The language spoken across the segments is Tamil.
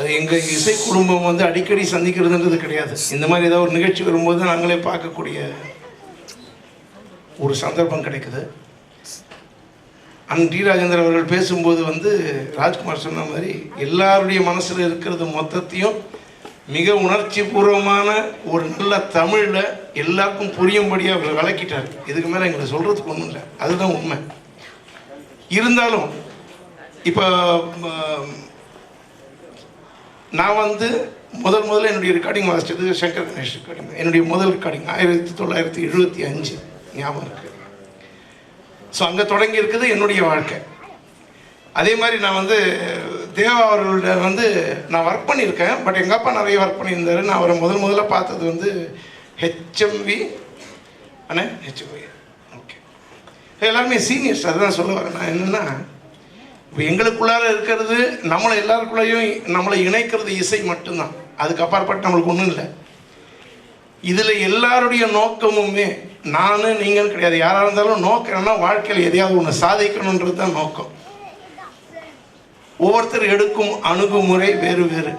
அது எங்கள் இசை குடும்பம் வந்து அடிக்கடி சந்திக்கிறதுன்றது கிடையாது. இந்த மாதிரி ஏதாவது ஒரு நிகழ்ச்சி வரும்போது நாங்களே பார்க்கக்கூடிய ஒரு சந்தர்ப்பம் கிடைக்குது. அன் டி ராஜேந்திரன் அவர்கள் பேசும்போது வந்து ராஜ்குமார் சொன்ன மாதிரி எல்லாருடைய மனசில் இருக்கிறது மொத்தத்தையும் மிக உணர்ச்சி பூர்வமான ஒரு நல்ல தமிழில் எல்லாருக்கும் புரியும்படியாக அவர் விளக்கிட்டார் இதுக்கு மேலே எங்களை சொல்கிறதுக்கு ஒன்றும் இல்லை. அதுதான் உண்மை. இருந்தாலும் இப்போ நான் வந்து முதல் முதல்ல என்னுடைய ரெக்கார்டிங் வாசிச்சது சங்கர் கணேஷ் ரெக்கார்டிங் என்னுடைய முதல் ரெக்கார்டிங் ஆயிரத்தி தொள்ளாயிரத்தி எழுபத்தி அஞ்சு. ஞாபகம் இருக்குது ஸோ அங்கே தொடங்கி இருக்குது என்னுடைய வாழ்க்கை. அதே மாதிரி நான் வந்து தேவா அவர்களோட வந்து நான் ஒர்க் பண்ணியிருக்கேன். பட் எங்கள் அப்பா நிறைய ஒர்க் பண்ணியிருந்தாரு. நான் அவரை முதல் முதல்ல பார்த்தது வந்து ஹெச்எம்வி அண்ணே ஹெச்எம்வி ஓகே எல்லாருமே சீனியர்ஸ் அதுதான் சொல்லுவாங்க நான் என்னென்னா இப்போ எங்களுக்குள்ளார இருக்கிறது நம்மளை எல்லாருக்குள்ளேயும் நம்மளை இணைக்கிறது இசை மட்டும்தான். அதுக்கு அப்பாற்பட்டு நம்மளுக்கு ஒன்றும் இல்லை. இதில் எல்லாருடைய நோக்கமுமே நான் நீங்கள் கிடையாது. யாராக இருந்தாலும் நோக்கம் என்னன்னா வாழ்க்கையில் எதையாவது ஒன்று சாதிக்கணுன்றது தான் நோக்கம். ஒவ்வொருத்தர் எடுக்கும் அணுகுமுறை வேறு வேறு.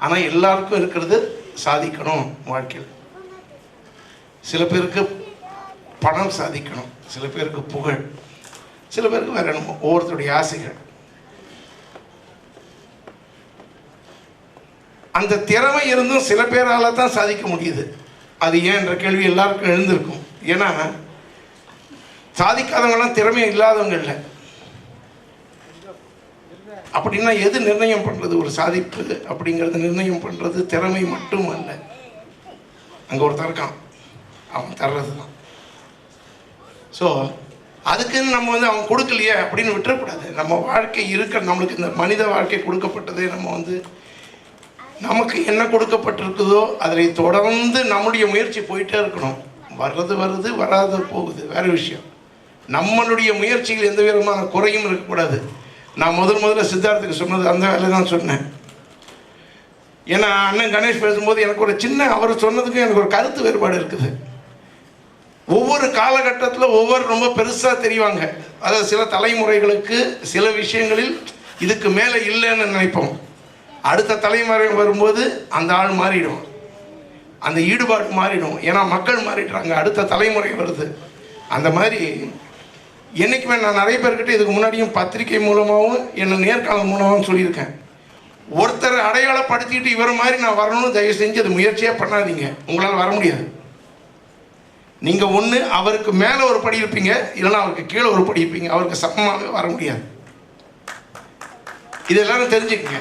ஆனால் எல்லாருக்கும் இருக்கிறது சாதிக்கணும் வாழ்க்கையில். சில பேருக்கு பணம் சாதிக்கணும் சில பேருக்கு புகழ். சில பேருக்கு வேற என்னமோ ஒவ்வொருத்தருடைய ஆசைகள். அந்த திறமை இருந்தும் சில பேரால தான் சாதிக்க முடியுது. அது ஏன் என்ற கேள்வி எல்லாருக்கும் எழுந்திருக்கும். ஏன்னா சாதிக்காதவங்களாம் திறமை இல்லாதவங்க இல்லை. அப்படின்னா எது நிர்ணயம் பண்ணுறது ஒரு சாதிப்பு அப்படிங்கிறது நிர்ணயம் பண்ணுறது திறமை மட்டும் அல்ல அங்கே ஒருத்தர் இருக்கான். அவன் தர்றது தான் ஸோ அதுக்குன்னு நம்ம வந்து அவன் கொடுக்கலையே அப்படின்னு விட்டுறக்கூடாது. நம்ம வாழ்க்கை இருக்க நம்மளுக்கு இந்த மனித வாழ்க்கை கொடுக்கப்பட்டதே நம்ம வந்து நமக்கு என்ன கொடுக்கப்பட்டிருக்குதோ அதை தொடர்ந்து நம்முடைய முயற்சி போயிட்டே இருக்கணும். வர்றது வருது வராது போகுது. வேற விஷயம். நம்மளுடைய முயற்சியில் எந்த விதமான குறையும் இருக்கக்கூடாது. நான் முதல் முதல்ல சித்தார்த்துக்கு சொன்னது அந்த வேலை தான் சொன்னேன். ஏன்னா அண்ணன் கணேஷ் பேசும்போது எனக்கு ஒரு சின்ன அவர் சொன்னதுக்கும் எனக்கு ஒரு கருத்து வேறுபாடு இருக்குது. ஒவ்வொரு காலகட்டத்தில் ஒவ்வொரு ரொம்ப பெருசாக தெரிவாங்க. அதாவது சில தலைமுறைகளுக்கு சில விஷயங்களில் இதுக்கு மேலே இல்லைன்னு நினைப்போம். அடுத்த தலைமுறை வரும்போது அந்த ஆள் மாறிடும். அந்த ஈடுபாடு மாறிடும். ஏன்னா மக்கள் மாறிடுறாங்க. அடுத்த தலைமுறை வருது. அந்த மாதிரி என்றைக்குமே நான் நிறைய பேர்கிட்ட இதுக்கு முன்னாடியும் பத்திரிகை மூலமாகவும் என்னை நேர்காணல் மூலமாகவும் சொல்லியிருக்கேன். ஒருத்தரை அடையாளப்படுத்திக்கிட்டு இவர் மாதிரி நான் வரணும்னு தயவு செஞ்சு அது முயற்சியாக பண்ணாதீங்க. உங்களால் வர முடியாது. நீங்கள் ஒன்று அவருக்கு மேலே ஒரு படி இருப்பீங்க இல்லைன்னா அவருக்கு கீழே ஒரு படி இருப்பீங்க. அவருக்கு சமமாகவே வர முடியாது. இது எல்லாரும் தெரிஞ்சுக்கங்க.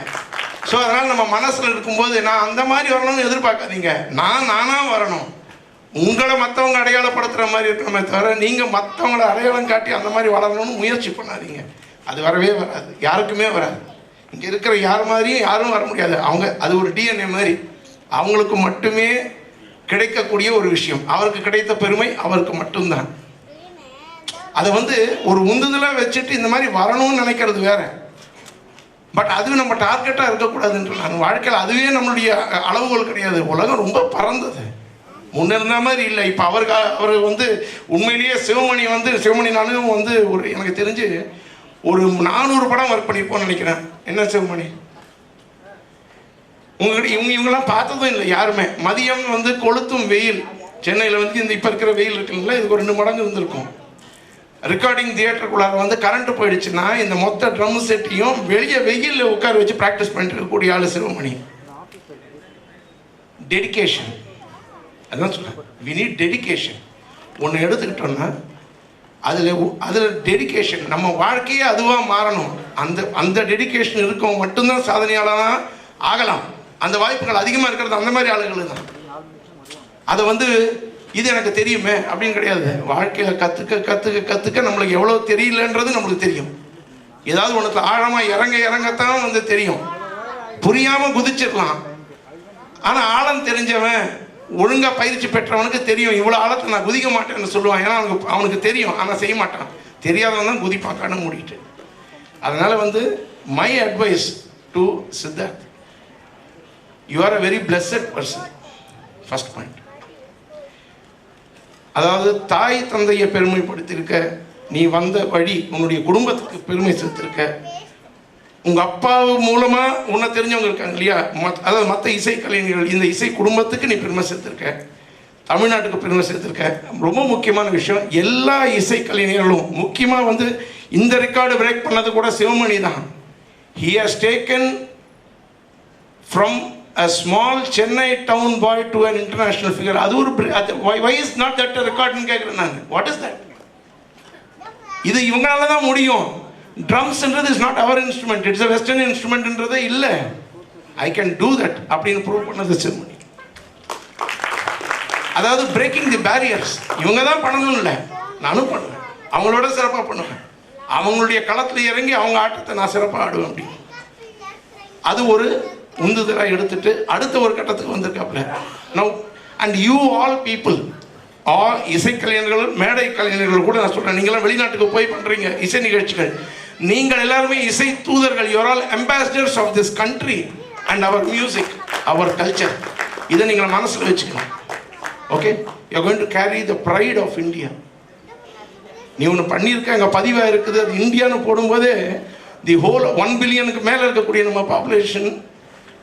ஸோ அதனால் நம்ம மனசில் இருக்கும்போது நான் அந்த மாதிரி வரணும்னு எதிர்பார்க்காதீங்க. நான் நானாக வரணும். உங்களை மற்றவங்க அடையாளப்படுத்துகிற மாதிரி இருக்கணுமே தவிர நீங்கள் மற்றவங்கள அடையாளம் காட்டி அந்த மாதிரி வளரணும்னு முயற்சி பண்ணாதீங்க. அது வரவே வராது. யாருக்குமே வராது. இங்கே இருக்கிற யார் மாதிரியும் யாரும் வர முடியாது. அவங்க அது ஒரு டிஎன்ஏ மாதிரி. அவங்களுக்கு மட்டுமே கிடைக்கக்கூடிய ஒரு விஷயம். அவருக்கு கிடைத்த பெருமை அவருக்கு மட்டும்தான். அதை வந்து ஒரு உந்துதலாக வச்சுட்டு இந்த மாதிரி வரணும்னு நினைக்கிறது வேற. பட் அதுவும் நம்ம டார்கெட்டாக இருக்கக்கூடாதுன்ற நான் வாழ்க்கையில் அதுவே நம்மளுடைய அளவுகள் கிடையாது. உலகம் ரொம்ப பறந்தது. முன்ன இருந்த மாதிரி இல்லை. இப்போ அவருக்கு அவர் வந்து உண்மையிலேயே சிவமணி வந்து சிவமணி நானும் வந்து ஒரு எனக்கு தெரிஞ்சு ஒரு நானூறு படம் ஒர்க் பண்ணியிருப்போம்னு நினைக்கிறேன். என்ன சிவமணி? உங்ககிட்ட இவங்க இவங்கெல்லாம் பார்த்ததும் இல்லை யாருமே. மதியம் வந்து கொளுத்தும் வெயில். சென்னையில் வந்து இந்த இப்போ இருக்கிற வெயில் இருக்குங்களா? இதுக்கு ஒரு ரெண்டு மடங்கு இருந்திருக்கும். ரெக்கார்டிங் தியேட்டருக்குள்ளார வந்து கரண்ட் போயிடுச்சுன்னா இந்த மொத்த ட்ரம் செட்டையும் வெளியே வெயிலில் உட்கார வச்சு ப்ராக்டிஸ் பண்ணிட்டு இருக்கக்கூடிய ஆளு சிவமணி. டெடிகேஷன் அதான் சொல்கிறேன் வி நீட் டெடிகேஷன் ஒன்று எடுத்துக்கிட்டோம்னா அதில் அதில் டெடிகேஷன் நம்ம வாழ்க்கையே அதுவாக மாறணும். அந்த அந்த டெடிகேஷன் இருக்கவங்க மட்டும்தான் சாதனையாளராக ஆகலாம். அந்த வாய்ப்புகள் அதிகமாக இருக்கிறது அந்த மாதிரி ஆளுகள் தான். அதை வந்து இது எனக்கு தெரியுமே அப்படின்னு கிடையாது. வாழ்க்கையில் கற்றுக்க கற்றுக்க கற்றுக்க நம்மளுக்கு எவ்வளோ தெரியலன்றது நம்மளுக்கு தெரியும். ஏதாவது ஒன்று ஆழமாக இறங்க இறங்கத்தான் வந்து தெரியும். புரியாமல் குதிச்சிடலாம். ஆனால் ஆழம் தெரிஞ்சவன் ஒழுங்காக பயிற்சி பெற்றவனுக்கு தெரியும். இவ்வளோ ஆழத்தை நான் குதிக்க மாட்டேன்னு சொல்லுவான். ஏன்னா அவனுக்கு அவனுக்கு தெரியும். ஆனால் செய்ய மாட்டான். தெரியாதவன் தான் குதிப்பான் கண்ணை மூடிட்டு. அதனால் வந்து my advice to Siddharth you are a very blessed person first point அதாவது தாய் தந்தையை பெருமைப்படுத்தியிருக்க நீ வந்த வழி உன்னுடைய குடும்பத்துக்கு பெருமை சேர்த்திருக்க உங்கள் அப்பா மூலமாக உன்னை தெரிஞ்சவங்க இருக்காங்க இல்லையா? மத் அதாவது மற்ற இசை கலைஞர்கள் இந்த இசை குடும்பத்துக்கு நீ பெருமை சேர்த்திருக்க தமிழ்நாட்டுக்கு பெருமை சேர்த்திருக்க ரொம்ப முக்கியமான விஷயம் எல்லா இசை கலைஞர்களும் முக்கியமாக வந்து இந்த ரெக்கார்டு பிரேக் பண்ணது கூட சிவமணி தான். He has taken from a small Chennai town boy to an international figure. அது ஒரு வை இஸ் நாட் தட் ரெக்கார்டுன்னு கேட்குறேன் நான். வாட் இஸ் தட் இது இவங்களால தான் முடியும். ட்ரம்ஸ்ன்றது is not our instrument it's a western இன்ஸ்ட்ருமெண்ட்ன்றதே இல்லை. ஐ கேன் டூ தட் அப்படின்னு ப்ரூவ் பண்ணது சிவமணி அதாவது பிரேக்கிங் தி பேரியர்ஸ் இவங்க தான் பண்ணணும் இல்லை நானும் பண்ணுவேன். அவங்களோட சிறப்பாக பண்ணுவேன். அவங்களுடைய களத்தில் இறங்கி அவங்க ஆட்டத்தை நான் சிறப்பாக ஆடுவேன் அப்படி அது ஒரு உந்துதலாக எடுத்துட்டு அடுத்த ஒரு கட்டத்துக்கு வந்திருக்காப்புல. Now and you all people all இசைக்கலைஞர்கள் மேடை கலைஞர்கள் கூட நான் சொல்கிறேன் நீங்களாம் வெளிநாட்டுக்கு போய் பண்ணுறீங்க இசை நிகழ்ச்சிகள். நீங்கள் எல்லாருமே இசை தூதர்கள் you are all ambassadors of this country and our music our culture இதை நீங்கள் மனசில் வச்சுக்கணும். Okay you going to carry the pride of India நீ ஒன்று பண்ணியிருக்க அங்கே பதிவாக இருக்குது அது இந்தியான்னு போடும்போதே தி ஹோல் ஒன் பில்லியனுக்கு மேலே இருக்கக்கூடிய நம்ம பாப்புலேஷன்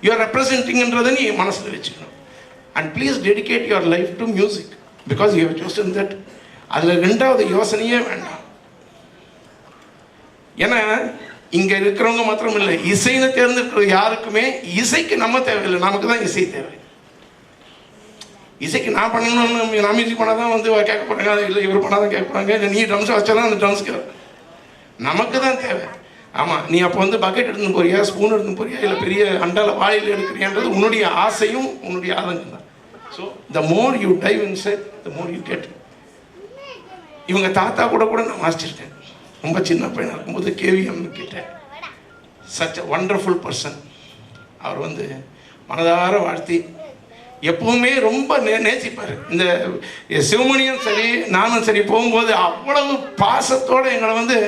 யூஆர் ரெப்ரசன்டிங்ன்றதை நீ மனசில் வச்சுக்கணும். And please dedicate your life to music because you chosen that அதில் ரெண்டாவது யோசனையே வேண்டாம். ஏன்னா இங்கே இருக்கிறவங்க மாத்திரம் இல்லை இசைன்னு தேர்ந்தெடுக்கிற யாருக்குமே இசைக்கு நம்ம தேவையில்லை. நமக்கு தான் இசை தேவை. இசைக்கு நான் பண்ணணும்னு நான் மியூசிக் பண்ணால் தான் வந்து கேட்க போகிறாங்க இல்லை இவர் பண்ணால் தான் கேட்க போகிறாங்க இல்லை நீ ட்ரம்ஸ் வச்சா தான் அந்த ட்ரம்ஸ் கேட்க நமக்கு தான் தேவை. ஆமாம் நீ அப்போ வந்து பக்கெட் எடுத்துன்னு போறியா ஸ்பூன் எடுத்துன்னு போறியா இல்லை பெரிய அண்டால வாயில் எடுக்கிறியான்றது உன்னுடைய ஆசையும் உன்னுடைய ஆதங்கம் தான் so the more you dive inside the more you get இவங்க தாத்தா கூட கூட நான் வாசிச்சிருக்கேன். ரொம்ப சின்ன பையனாக இருக்கும்போது கேவிஎம் கிட்ட சச் அ ஒண்டர்ஃபுல் பர்சன் அவர் வந்து மனதார வாழ்த்தி எப்பவுமே ரொம்ப நே நேசிப்பார். இந்த சிவமணியும் சரி நானும் சரி போகும்போது அவ்வளவு பாசத்தோடு எங்களை வந்து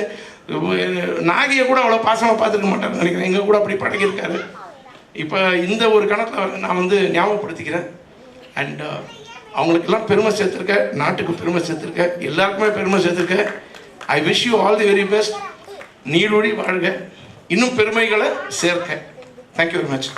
நாகியை கூட அவ்வளோ பாசமாக பார்த்துருக்க மாட்டார் நினைக்கிறேன். எங்கள் கூட அப்படி பழகியிருக்காரு. இப்போ இந்த ஒரு கணத்தில் நான் வந்து ஞாபகப்படுத்திக்கிறேன். அண்ட் அவங்களுக்கெல்லாம் பெருமை சேர்த்துருக்க நாட்டுக்கு பெருமை சேர்த்துருக்க எல்லாருக்குமே பெருமை சேர்த்துருக்க. I wish you all the very best நீடொழி வாழ்க. இன்னும் பெருமைகளை சேர்க்க. Thank you very much